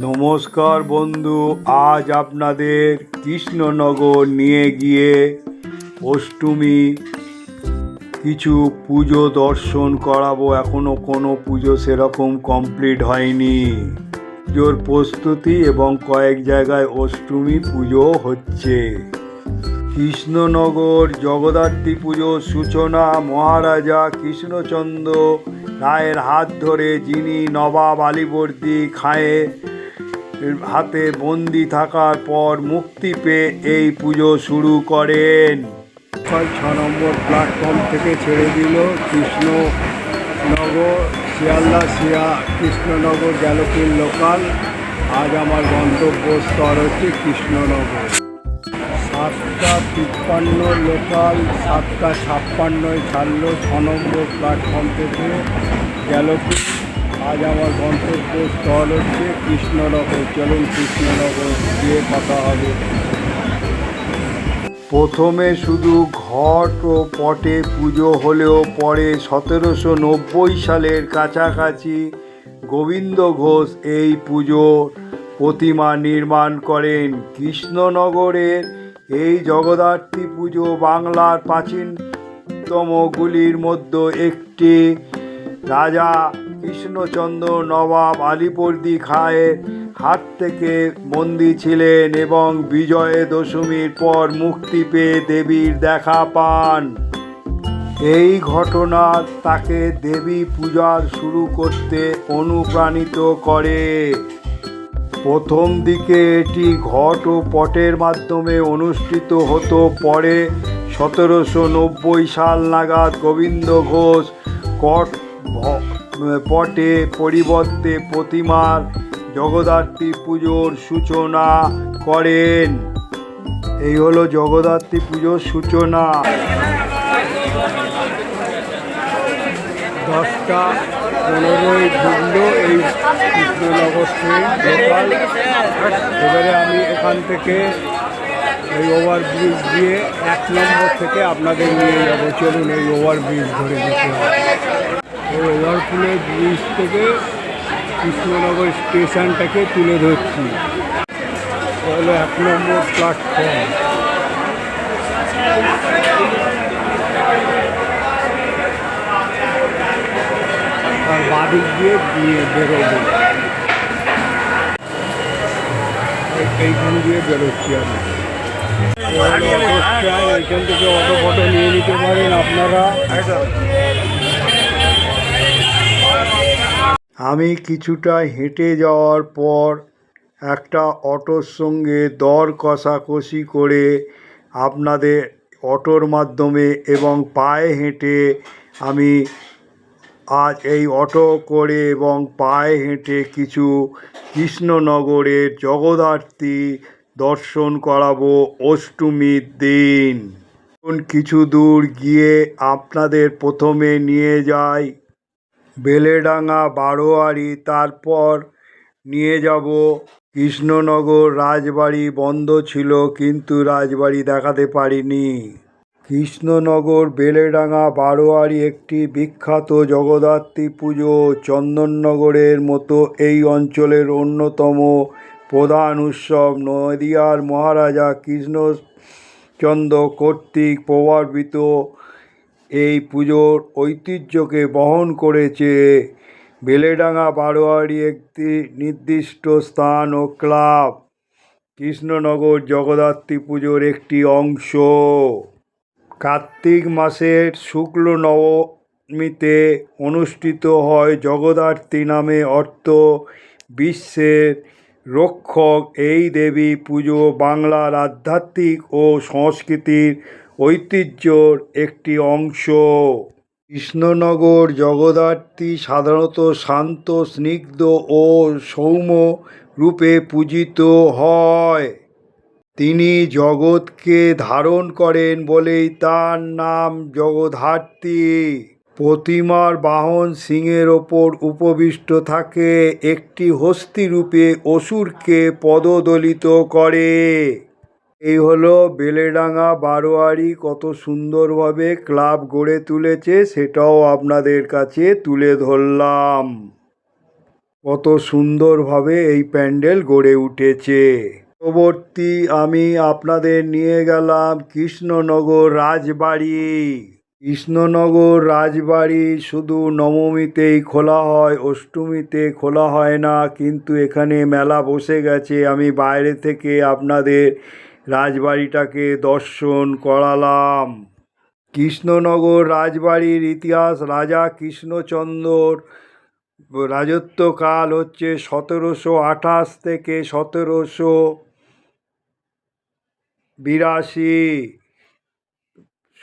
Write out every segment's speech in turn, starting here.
নমস্কার বন্ধু, আজ আপনাদের কৃষ্ণনগর নিয়ে গিয়ে অষ্টমী কিছু পুজো দর্শন করাবো। এখনও কোনো পুজো সেরকম কমপ্লিট হয়নি। পুজোর প্রস্তুতি এবং কয়েক জায়গায় অষ্টমী পুজো হচ্ছে। কৃষ্ণনগর জগদ্ধাত্রী পুজোর সূচনা মহারাজা কৃষ্ণচন্দ্র রায়ের হাত ধরে যিনি নবাব আলীবর্দী খাঁয়ে হাতে বন্দি থাকার পর মুক্তি পেয়ে এই পুজো শুরু করেন। ছ নম্বর প্ল্যাটফর্ম থেকে ছেড়ে দিল কৃষ্ণনগর, শিয়ালদা, শিয়া, কৃষ্ণনগর গ্যালোপিন লোকাল আজ আমার গন্তব্যস্থল হচ্ছে কৃষ্ণনগর। সাতটা তিপ্পান্ন লোকাল সাতটা ছাপ্পান্নয় ছাড়লো ছ নম্বর প্ল্যাটফর্ম থেকে গেল আজ আমার গন্তব্যস্থল হচ্ছে কৃষ্ণনগর। চলুন কৃষ্ণনগর গিয়ে কথা হবে। প্রথমে শুধু ঘট ও পটে পুজো হলেও পরে সতেরোশো নব্বই সালের কাছাকাছি গোবিন্দ ঘোষ এই পুজোর প্রতিমা নির্মাণ করেন। কৃষ্ণনগরের এই জগদ্ধাত্রী পুজো বাংলার প্রাচীনতমগুলির মধ্যে একটি। রাজা কৃষ্ণচন্দ্র নবাব আলীবর্দী খাঁয়ের হাত থেকে বন্দী ছিলেন এবং বিজয় দশমীর পর মুক্তি পেয়ে দেবীর দেখা পান। এই ঘটনা তাকে দেবী পূজার শুরু করতে অনুপ্রাণিত করে। প্রথম দিকে এটি ঘট ও পটের মাধ্যমে অনুষ্ঠিত হতো, পরে সতেরোশো নব্বই সাল নাগাদ গোবিন্দ ঘোষ কট পটে পরিবর্তে প্রতিমার জগদ্ধাত্রী পুজোর সূচনা করেন। এই হলো জগদ্ধাত্রী পুজোর সূচনা। দশটা পনেরোই ঢুকলো এই এবারে আমি এখান থেকে এই ওভারব্রিজ দিয়ে এক নম্বর থেকে আপনাদের নিয়ে যাব। চলুন এই ওভারব্রিজ ধরে যেতে হবে। এই ওভারপুলের ব্রিজ থেকে কৃষ্ণনগর স্টেশনটাকে তুলে ধরছি। তাহলে হলো এক নম্বর প্ল্যাটফর্ম আর বাদিক দিয়ে দিয়ে বেরোবো। এইখান দিয়ে বেরোচ্ছি আমি। এইখান থেকে অটো ফটো নিয়ে নিতে পারেন আপনারা। আমি কিছুটা হেঁটে যাওয়ার পর একটা অটোর সঙ্গে দর কষাকষি করে আপনাদের অটোর মাধ্যমে এবং পায়ে হেঁটে আমি আজ এই অটো করে এবং পায়ে হেঁটে কিছু কৃষ্ণনগরের জগদ্ধাত্রী দর্শন করাবো অষ্টমীর দিন। কিছু দূর গিয়ে আপনাদের প্রথমে নিয়ে যাই। বেলেডাঙ্গা, বারোয়ারি, তারপর নিয়ে যাব কৃষ্ণনগর। রাজবাড়ি বন্ধ ছিল, কিন্তু রাজবাড়ি দেখাতে পারিনি। কৃষ্ণনগর, বেলেডাঙ্গা, বারোয়ারি একটি বিখ্যাত জগদ্ধাত্রী পুজো। চন্দননগরের মতো এই অঞ্চলের অন্যতম প্রধান উৎসব নদিয়ার মহারাজা কৃষ্ণচন্দ্র কর্তৃক প্রভাবিত। এই পুজোর ঐতিহ্যকে বহন করেছে বেলেডাঙ্গা বারোয়ারি একটি নির্দিষ্ট স্থান ও ক্লাব। কৃষ্ণনগর জগদ্ধাত্রী পুজোর একটি অংশ। কার্তিক মাসের শুক্ল নবমীতে অনুষ্ঠিত হয় জগদ্ধাত্রী নামে অর্থ বিশ্বের রক্ষক। এই দেবী পুজো বাংলার আধ্যাত্মিক ও সংস্কৃতির ঐতিহ্যর একটি অংশ। কৃষ্ণনগর জগদ্ধাত্রী সাধারণত শান্ত, স্নিগ্ধ ও সৌম্য রূপে পূজিত হয়। তিনি জগৎকে ধারণ করেন বলেই তার নাম জগদ্ধাত্রী। প্রতিমার বাহন সিংহের ওপর উপবিষ্ট থাকে, একটি হস্তিরূপে অসুরকে পদদলিত করে। এই হলো বেলেডাঙ্গা, বারোয়ারি, কত সুন্দরভাবে ক্লাব গড়ে তুলেছে সেটাও আপনাদের কাছে তুলে ধরলাম। কত সুন্দরভাবে এই প্যান্ডেল গড়ে উঠেছে। পরবর্তী আমি আপনাদের নিয়ে গেলাম কৃষ্ণনগর রাজবাড়ি। কৃষ্ণনগর রাজবাড়ি শুধু নবমীতেই খোলা হয়, অষ্টমীতে খোলা হয় না, কিন্তু এখানে মেলা বসে গেছে। আমি বাইরে থেকে আপনাদের রাজবাড়িটাকে দর্শন করালাম। কৃষ্ণনগর রাজবাড়ির ইতিহাস রাজা কৃষ্ণচন্দ্রর রাজত্বকাল হচ্ছে সতেরোশো আঠাশ থেকে সতেরোশো বিরাশি।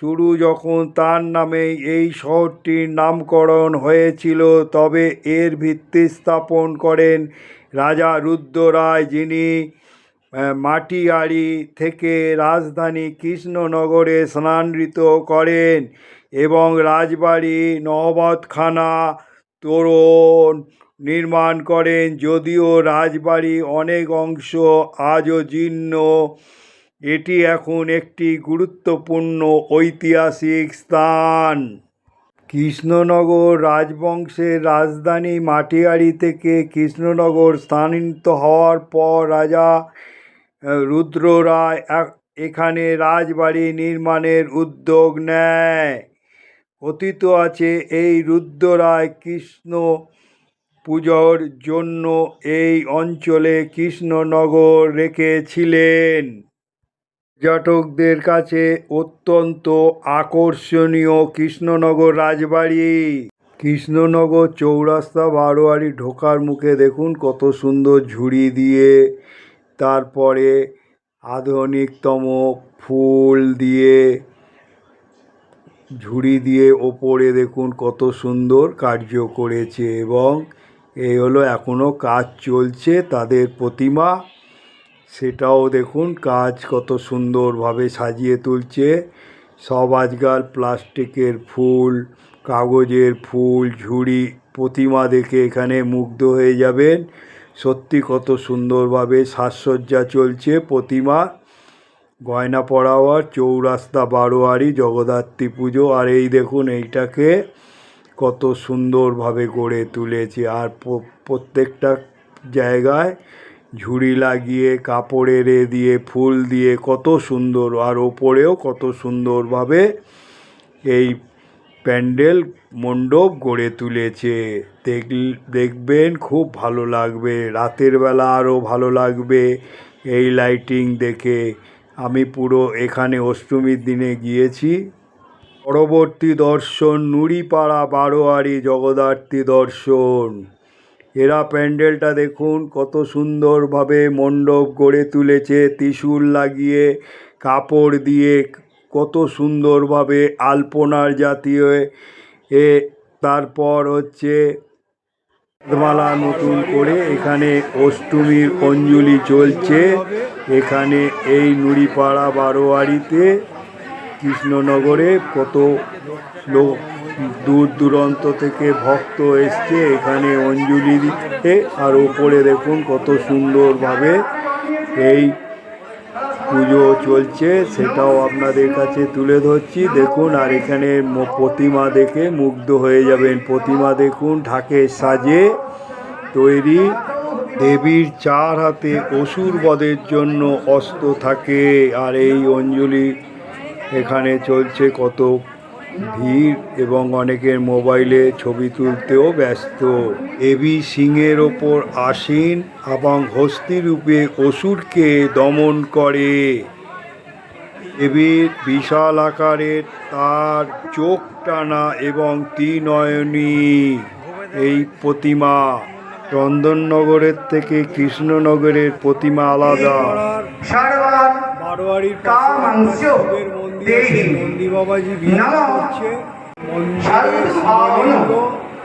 শুরু যখন তার নামে এই শহরটির নামকরণ হয়েছিল তবে এর ভিত্তি স্থাপন করেন রাজা রুদ্ররায় যিনি আহ, মাটিয়ারি থেকে রাজধানী কৃষ্ণনগরে স্থানান্তরিত করেন এবং রাজবাড়ি নহবতখানা তোরণ নির্মাণ করেন। যদিও রাজবাড়ি অনেক অংশ আজও জীর্ণ, এটি এখন একটি গুরুত্বপূর্ণ ঐতিহাসিক স্থান। কৃষ্ণনগর রাজবংশের রাজধানী মাটিয়ারি থেকে কৃষ্ণনগর স্থানান্তরিত হওয়ার পর রাজা আহ, রুদ্ররায় এক- এখানে রাজবাড়ি নির্মাণের উদ্যোগ নেয়। কথিত আছে এই রুদ্ররায় কৃষ্ণ পুজোর জন্য এই অঞ্চলে কৃষ্ণনগর রেখেছিলেন। পর্যটকদের কাছে অত্যন্ত আকর্ষণীয় কৃষ্ণনগর রাজবাড়ি। কৃষ্ণনগর চৌরাস্তা বারোয়ারি ঢোকার মুখে দেখুন কত সুন্দর ঝুড়ি দিয়ে তারপরে আধুনিকতম ফুল দিয়ে, ঝুড়ি দিয়ে ওপরে দেখুন কত সুন্দর কার্য করেছে এবং এই হলো এখনও কাজ চলছে, তাদের প্রতিমা। সেটাও দেখুন কাজ কত সুন্দরভাবে সাজিয়ে তুলছে। সব আজকাল প্লাস্টিকের ফুল, কাগজের ফুল, ঝুড়ি, প্রতিমা দেখে এখানে মুগ্ধ হয়ে যাবেন। সত্যি কত সুন্দরভাবে সাজসজ্জা চলছে প্রতিমা। গয়না পরাওয়ার চৌরাস্তা বারোয়ারি, জগদ্ধাত্রী পুজো। আর এই দেখুন, এইটাকে কত সুন্দরভাবে গড়ে তুলেছে। আর প্র- প্রত্যেকটা জায়গায় ঝুড়ি লাগিয়ে কাপড়ের এ দিয়ে, ফুল দিয়ে কত সুন্দর। আর ওপরেও কত সুন্দরভাবে এই প্যান্ডেল মণ্ডপ গড়ে তুলেছে। দেখ, দেখবেন খুব ভালো লাগবে। রাতের বেলা আরও ভালো লাগবে এই লাইটিং দেখে। আমি পুরো এখানে অষ্টমীর দিনে গিয়েছি। পরবর্তী দর্শন, নুড়িপাড়া, বারোয়ারি, জগদ্ধাত্রী দর্শন। এরা প্যান্ডেলটা দেখুন, কত সুন্দরভাবে মণ্ডপ গড়ে তুলেছে, ত্রিশূল লাগিয়ে, কাপড় দিয়ে, কত সুন্দরভাবে আলপনার জাতীয় এ তারপর হচ্ছে মালা নতুন করে এখানে অষ্টমীর অঞ্জলি চলছে। এখানে এই নুড়িপাড়া বারোয়ারিতে কৃষ্ণনগরে কত লোক দূর দূরান্ত থেকে ভক্ত এসছে এখানে অঞ্জলি দিতে। আর ওপরে দেখুন কত সুন্দরভাবে এই পুজো চলছে, সেটাও আপনাদের কাছে তুলে ধরছি। দেখুন, আর এখানে প্রতিমা দেখে মুগ্ধ হয়ে যাবেন। প্রতিমা দেখুন ঢাকে সাজে তৈরি। দেবীর চার হাতে অসুর বধের জন্য অস্ত্র থাকে। আর এই অঞ্জলি এখানে চলছে কত ভিড় এবং অনেকের মোবাইলে ছবি তুলতেও ব্যস্ত। দেবী সিংহের ওপর আসীন এবং হস্তিরূপে অসুরকে দমন করে। দেবীর বিশাল আকারের তার চোখ টানা এবং ত্রিনয়নী। এই প্রতিমা চন্দননগরের থেকে কৃষ্ণনগরের প্রতিমা আলাদা। বারোয়ারির কামাংশ দেহি নন্দী বাবাজি বিরাজ করছে। মন্দিরে সর্বভাবন শিবলিঙ্গ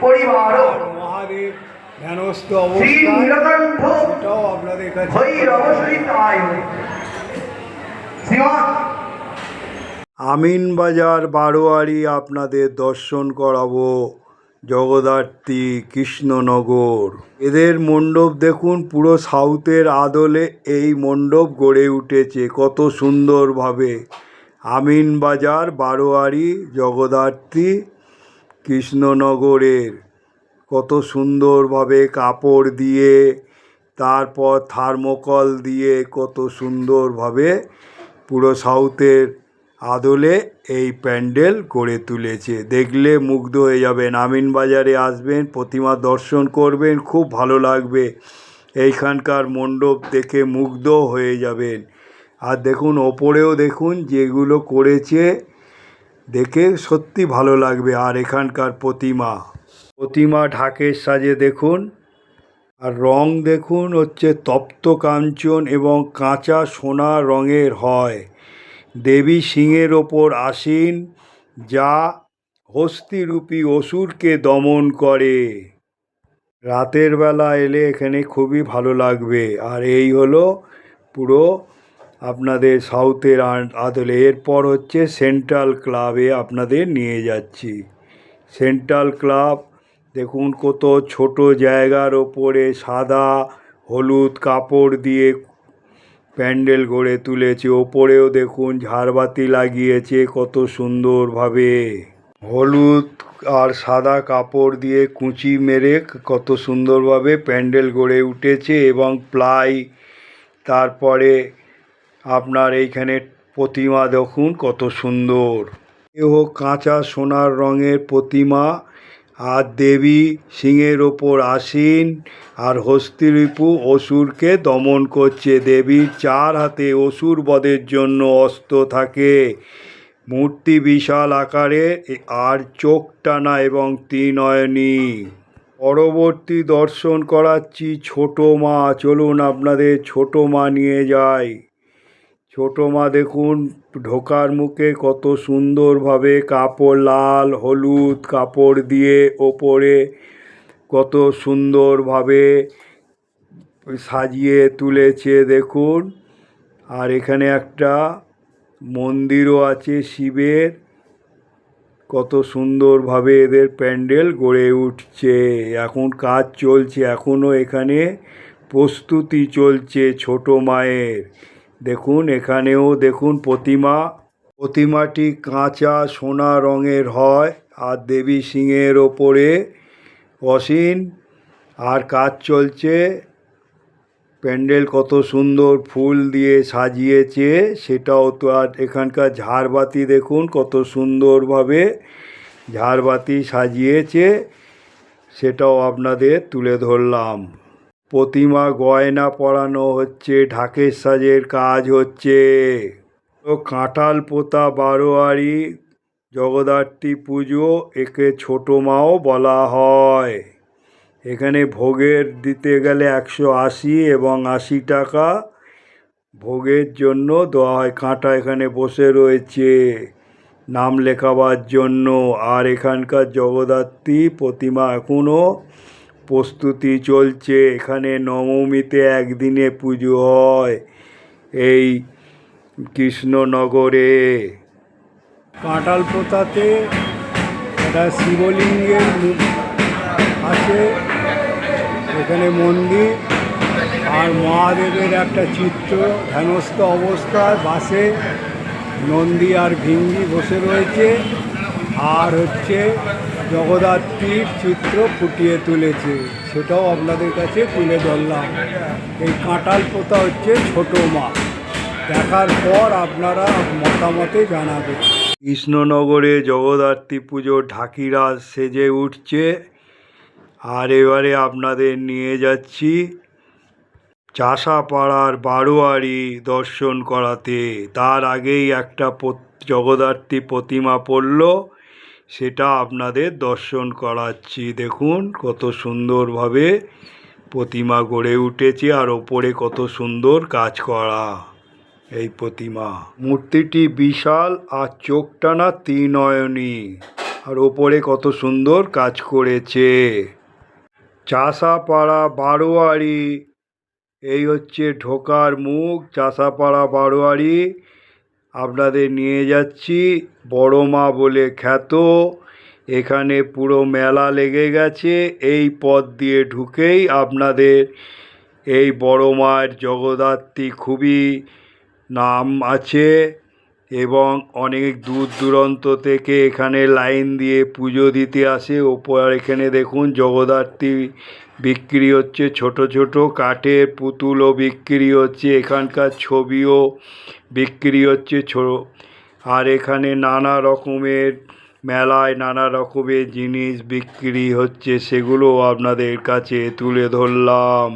পরিবার মহাদেব ধ্যানস্থ অবস্থায়। নীলকণ্ঠ আপনাদের কাছে ভৈরব সহিতায় শ্রীমান আমিনবাজার বারোয়ারি আপনাদের দর্শন করাবো জগদ্ধাত্রী কৃষ্ণনগর। এদের মণ্ডপ দেখুন পুরো সাউথের আদলে এই মণ্ডপ গড়ে উঠেছে কত সুন্দরভাবে। আমিনবাজার বারোয়ারি, জগদ্ধাত্রী, কৃষ্ণনগরের। কত সুন্দরভাবে কাপড় দিয়ে, তারপর থার্মোকল দিয়ে কত সুন্দরভাবে পুরো সাউথের আদলে এই প্যান্ডেল গড়ে তুলেছে। দেখলে মুগ্ধ হয়ে যাবেন। আমিন বাজারে আসবেন, প্রতিমা দর্শন করবেন, খুব ভালো লাগবে। এইখানকার মণ্ডপ দেখে মুগ্ধ হয়ে যাবেন। আর দেখুন, ওপরেও দেখুন যেগুলো করেছে, দেখে সত্যি ভালো লাগবে। আর এখানকার প্রতিমা প্রতিমা ঢাকের সাজে দেখুন, আর রং দেখুন হচ্ছে তপ্ত কাঞ্চন এবং কাঁচা সোনা রঙের হয়। দেবী সিংহের ওপর আসীন, যা হস্তিরূপী অসুরকে দমন করে। রাতের বেলা এলে এখানে খুবই ভালো লাগবে। আর এই হলো পুরো আপনাদের সাউথের আদলে। এরপর হচ্ছে সেন্ট্রাল ক্লাবে আপনাদের নিয়ে যাচ্ছি। সেন্ট্রাল ক্লাব, দেখুন কত ছোট জায়গার ওপরে সাদা, হলুদ কাপড় দিয়ে প্যান্ডেল গড়ে তুলেছে। ওপরেও দেখুন ঝাড়বাতি লাগিয়েছে কত সুন্দরভাবে। হলুদ আর সাদা কাপড় দিয়ে কুঁচি মেরে কত সুন্দরভাবে প্যান্ডেল গড়ে উঠেছে এবং প্লাই, তারপরে আপনার এইখানে প্রতিমা দেখুন কত সুন্দর। এও কাঁচা সোনার রঙের প্রতিমা, আর দেবী সিংহের ওপর আসীন, আর হস্তিরিপু অসুরকে দমন করছে। দেবীর চার হাতে অসুর বধের জন্য অস্ত্র থাকে। মূর্তি বিশাল আকারে, আর চোখ টানা এবং ত্রিনয়নী পরবর্তী দর্শন করাচ্ছি ছোট মা। চলুন আপনাদের ছোট মা নিয়ে যাই। ছোট মা দেখুন, ঢোকার মুখে কত সুন্দরভাবে কাপড় লাল, হলুদ কাপড় দিয়ে ওপরে কত সুন্দরভাবে সাজিয়ে তুলেছে দেখুন। আর এখানে একটা মন্দিরও আছে শিবের। কত সুন্দরভাবে এদের প্যান্ডেল গড়ে উঠছে। এখন কাজ চলছে, এখনও এখানে প্রস্তুতি চলছে ছোট মায়ের। দেখুন এখানেও দেখুন প্রতিমা। প্রতিমাটি কাঁচা সোনা রঙের হয় আর দেবী সিংহের ওপরে অসীন আর কাজ চলছে। প্যান্ডেল কত সুন্দর ফুল দিয়ে সাজিয়েছে, সেটাও তো আর এখানকার ঝাড়বাতি দেখুন কত সুন্দরভাবে ঝাড়বাতি সাজিয়েছে, সেটাও আপনাদের তুলে ধরলাম। প্রতিমা গয়না পরানো হচ্ছে, ঢাকের সাজের কাজ হচ্ছে। তো কাঁঠাল পোতা বারোয়ারি, জগদ্ধাত্রী পুজো, একে ছোটো মাও বলা হয়। এখানে ভোগের দিতে গেলে একশো আশি এবং আশি টাকা ভোগের জন্য দেওয়া হয়। কাঁটা এখানে বসে রয়েছে, নাম লেখাবার জন্য। আর এখানকার জগদ্ধাত্রী প্রতিমা এখনও প্রস্তুতি চলছে। এখানে নবমীতে একদিনে পুজো হয়। এই কৃষ্ণনগরে। কাঁঠাল পোতাতে একটা শিবলিঙ্গের আছে। এখানে মন্দির। আর মহাদেবের একটা চিত্র, ধ্যানস্থ অবস্থায় বাসে নন্দী আর ভিঙ্গি বসে রয়েছে। আর হচ্ছে জগদ্ধাত্রীর চিত্র ফুটিয়ে তুলেছে। সেটাও আপনাদের কাছে তুলে ধরলাম। এই কাঁটাল পোতা হচ্ছে ছোট মা। দেখার পর আপনারা মতামতে জানাবেন কৃষ্ণনগরে জগদ্ধাত্রী পুজো ঢাকিরা সেজে উঠছে। আর এবারে আপনাদের নিয়ে যাচ্ছি চাষাপাড়ার বারোয়ারি দর্শন করাতে। তার আগেই একটা জগদ্ধাত্রী প্রতিমা পড়ল। সেটা আপনাদের দর্শন করাচ্ছি। দেখুন, কত সুন্দরভাবে প্রতিমা গড়ে উঠেছে আর ওপরে কত সুন্দর কাজ করা এই প্রতিমা। মূর্তিটি বিশাল আর চোখ টানা তিনয়নী আর ওপরে কত সুন্দর কাজ করেছে। চাষাপাড়া বারোয়ারি, এই হচ্ছে ঢোকার মুখ, চাষাপাড়া বারোয়ারি। আপনাদের নিয়ে যাচ্ছি বড় মা বলে খ্যাত। এখানে পুরো মেলা লেগে গেছে। এই পথ দিয়ে ঢুকেই আপনাদের এই বড় মায়ের জগদ্ধাত্রী খুবই নাম আছে এবং অনেক দূর দূরান্ত থেকে এখানে লাইন দিয়ে পুজো দিতে আসে। ওপর এখানে দেখুন জগদ্ধাত্রী বিক্রি হচ্ছে, ছোট ছোট কাঠের পুতুলও বিক্রি হচ্ছে, এখানকার ছবিও বিক্রি হচ্ছে, ছো- আর এখানে নানা রকমের মেলায় নানা রকমের জিনিস বিক্রি হচ্ছে, সেগুলো আপনাদের কাছে তুলে ধরলাম।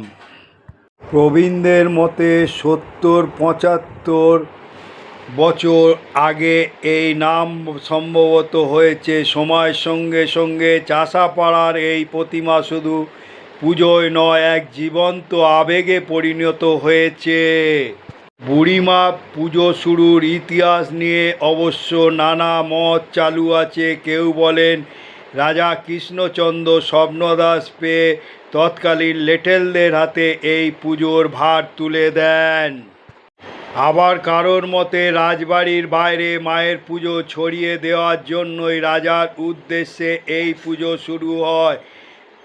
প্রবীণদের মতে সত্তর পঁচাত্তর বছর আগে এই নাম সম্ভবত হয়েছে। সময়ের সঙ্গে সঙ্গে চাষাপাড়ার এই প্রতিমা শুধু পুজোয় নয়, এক জীবন্ত আবেগে পরিণত হয়েছে। বুড়িমা পুজো শুরুর ইতিহাস নিয়ে অবশ্য নানা মত চালু আছে। কেউ বলেন, রাজা কৃষ্ণচন্দ্র স্বপ্নদাস পেয়ে তৎকালীন লেটেলদের হাতে এই পুজোর ভার তুলে দেন। আবার কারোর মতে, রাজবাড়ির বাইরে মায়ের পুজো ছড়িয়ে দেওয়ার জন্যই রাজার উদ্দেশ্যে এই পুজো শুরু হয়।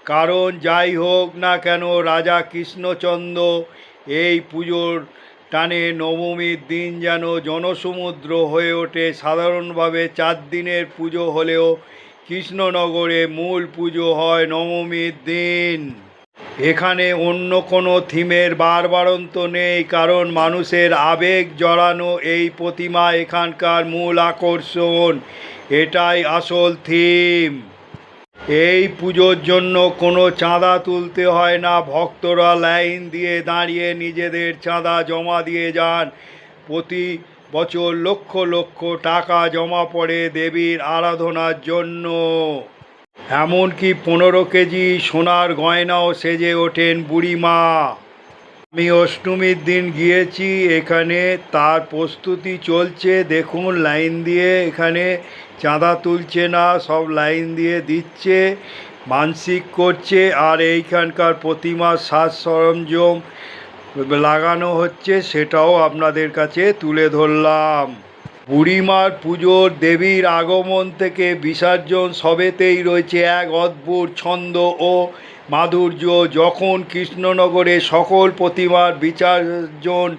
কারণ যাই হোক না কেন, রাজা কৃষ্ণচন্দ্র এই পুজোর টানে নবমীর দিন যেন জনসমুদ্র হয়ে ওঠে। সাধারণভাবে চার দিনের পুজো হলেও কৃষ্ণনগরে মূল পুজো হয় নবমীর দিন। এখানে অন্য কোনো থিমের বারবারন্ত নেই, কারণ মানুষের আবেগ জড়ানো এই প্রতিমা এখানকার মূল আকর্ষণ। এটাই আসল থিম। এই পুজোর জন্য কোনো চাঁদা তুলতে হয় না। ভক্তরা লাইন দিয়ে দাঁড়িয়ে নিজেদের চাঁদা জমা দিয়ে যান। প্রতি বছর লক্ষ লক্ষ টাকা জমা পড়ে দেবীর আরাধনার জন্য। এমনকি পনেরো কেজি সোনার গয়নাও সেজে ওঠেন বুড়িমা। আমি অষ্টমীর দিন গিয়েছি, এখানে তার প্রস্তুতি চলছে। দেখুন, লাইন দিয়ে এখানে চাঁদা তুলছে না, সব লাইন দিয়ে দিচ্ছে, মানসিক করছে, আর এইখানকার প্রতিমার সাজ সরঞ্জাম লাগানো হচ্ছে, সেটাও আপনাদের কাছে তুলে ধরলাম। বুড়িমার পুজোর দেবীর আগমন থেকে বিসর্জন সবেতেই রয়েছে, এক অদ্ভুত ছন্দ ও মাধুর্য যখন কৃষ্ণনগরে সকল প্রতিমার বিসর্জন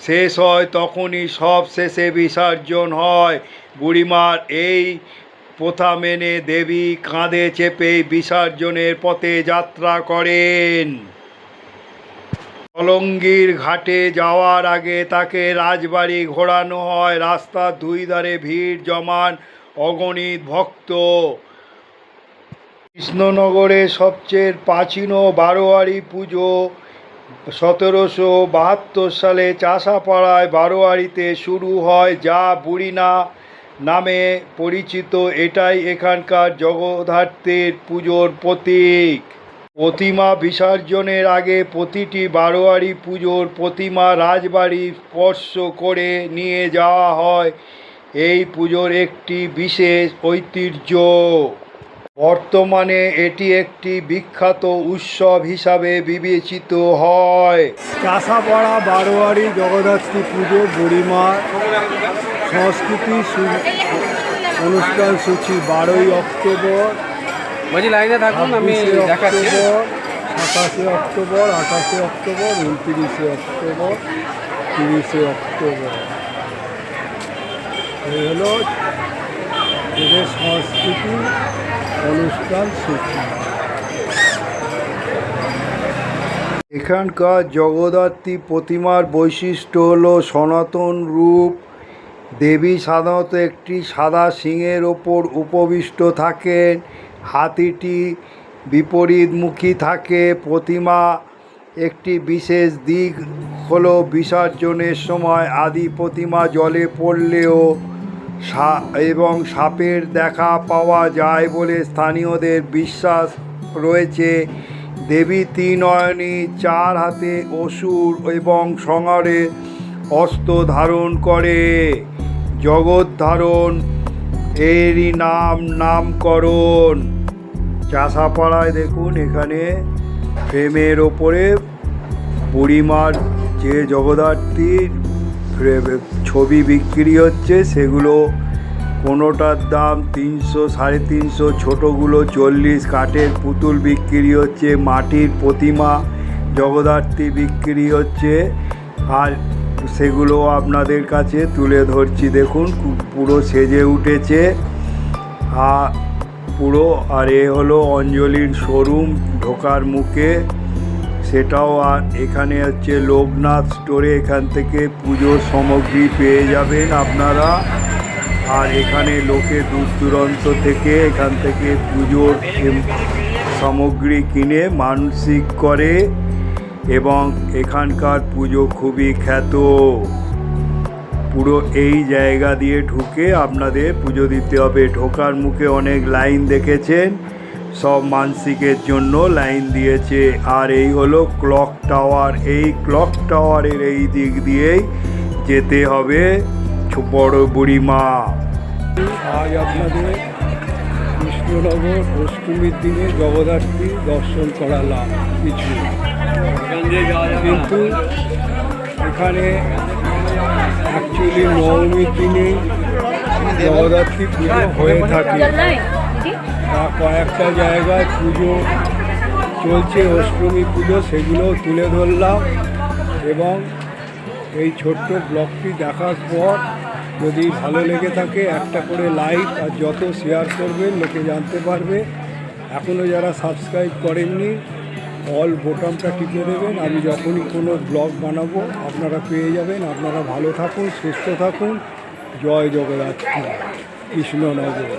শেষ হয়, তখনই সব শেষে বিসর্জন হয়। বুড়িমার এই প্রথা মেনে দেবী কাঁধে চেপে বিসর্জনের পথে যাত্রা করেন। অলঙ্গির ঘাটে যাওয়ার আগে তাকে রাজবাড়ি ঘোরানো হয়। রাস্তার দুই ধারে ভিড় জমান অগণিত ভক্ত। কৃষ্ণনগরে সবচেয়ে প্রাচীন বারোয়ারি পুজো। সতেরোশো বাহাত্তর সালে চাষাপাড়ায় বারোয়ারিতে শুরু হয় যা বুড়িনা নামে পরিচিত। এটাই এখানকার জগদ্ধাত্রীর পুজোর প্রতীক। প্রতিমা বিসর্জনের আগে প্রতিটি বারোয়ারি পুজোর প্রতিমা রাজবাড়ি স্পর্শ করে নিয়ে যাওয়া হয়। এই পুজোর একটি বিশেষ ঐতিহ্য। বর্তমানে এটি একটি বিখ্যাত উৎসব হিসাবে বিবেচিত হয়। চাষাপাড়া বারোয়ারি জগদ্ধাত্রী পুজো বুড়িমার সংস্কৃতি অনুষ্ঠান সূচি বারোই অক্টোবর বলছি লাইনে থাকুন আমি অক্টোবর সাতাশে অক্টোবর আঠাশে অক্টোবর উনত্রিশে অক্টোবর তিরিশে অক্টোবর। এই হলো এদের সংস্কৃতি। অনুষ্ঠান সূচি এখানকার জগদ্ধাত্রী প্রতিমার বৈশিষ্ট্য হল সনাতন রূপ। দেবী সাধারণত একটি সাদা সিংহের ওপর উপবিষ্ট থাকেন। হাতিটি বিপরীতমুখী থাকে। প্রতিমা একটি বিশেষ দিক হলো বিসর্জনের সময় আদি প্রতিমা জলে পড়লেও এবং সাপের দেখা পাওয়া যায় বলে স্থানীয়দের বিশ্বাস রয়েছে। দেবী ত্রিনয়নী চার হাতে অসুর এবং সংহারে অস্ত্র ধারণ করে। জগৎ ধারণ, এরই নাম নামকরণ। চাষাপাড়ায় দেখুন, এখানে ফ্রেমের ওপরে বুড়িমার যে জগদ্ধাত্রীর ফ্রে- ছবি বিক্রি হচ্ছে, সেগুলো কোনোটার দাম তিনশো, সাড়ে তিনশো, ছোটোগুলো চল্লিশ, কাঠের পুতুল বিক্রি হচ্ছে, মাটির প্রতিমা জগদ্ধাত্রী বিক্রি হচ্ছে, আর সেগুলো আপনাদের কাছে তুলে ধরছি। দেখুন পুরো সেজে উঠেছে। আর পুরো, আর এ হলো অঞ্জলির শোরুম ঢোকার মুখে। সেটাও আর এখানে হচ্ছে লোকনাথ স্টোরে এখান থেকে পুজোর সামগ্রী পেয়ে যাবেন আপনারা। আর এখানে লোকে দূর দূরান্ত থেকে এখান থেকে পুজোর সামগ্রী কিনে মানসিক করে এবং এখানকার পুজো খুবই খ্যাত। পুরো এই জায়গা দিয়ে ঢুকে আপনাদের পুজো দিতে হবে। ঢোকার মুখে অনেক লাইন দেখেছেন। সব মানসিকের জন্য লাইন দিয়েছে। আর এই হলো ক্লক টাওয়ার। এই ক্লক টাওয়ারের এই দিক দিয়েই যেতে হবে বড় বুড়িমা। আজ আপনাদের কৃষ্ণনগর অষ্টমীর দিনে জগদ্ধাত্রী দর্শন করালাম কিছু। কিন্তু এখানে অ্যাকচুয়ালি নবমীর দিনে জগদ্ধাত্রী পুজো হয়ে থাকে। কয়েকটা জায়গায় পুজো চলছে, অষ্টমী পুজো সেগুলো তুলে ধরলাম এবং এই ছোট্ট ব্লগটি দেখার পর যদি ভালো লেগে থাকে, একটা করে লাইক আর যত শেয়ার করবেন, লোকে জানতে পারবে। এখনও যারা সাবস্ক্রাইব করেননি, অল বোটামটা টিপে দেবেন। আমি যখনই কোনো ব্লগ বানাবো, আপনারা পেয়ে যাবেন। আপনারা ভালো থাকুন, সুস্থ থাকুন। জয় জগদ্ধাত্রী কৃষ্ণনগর।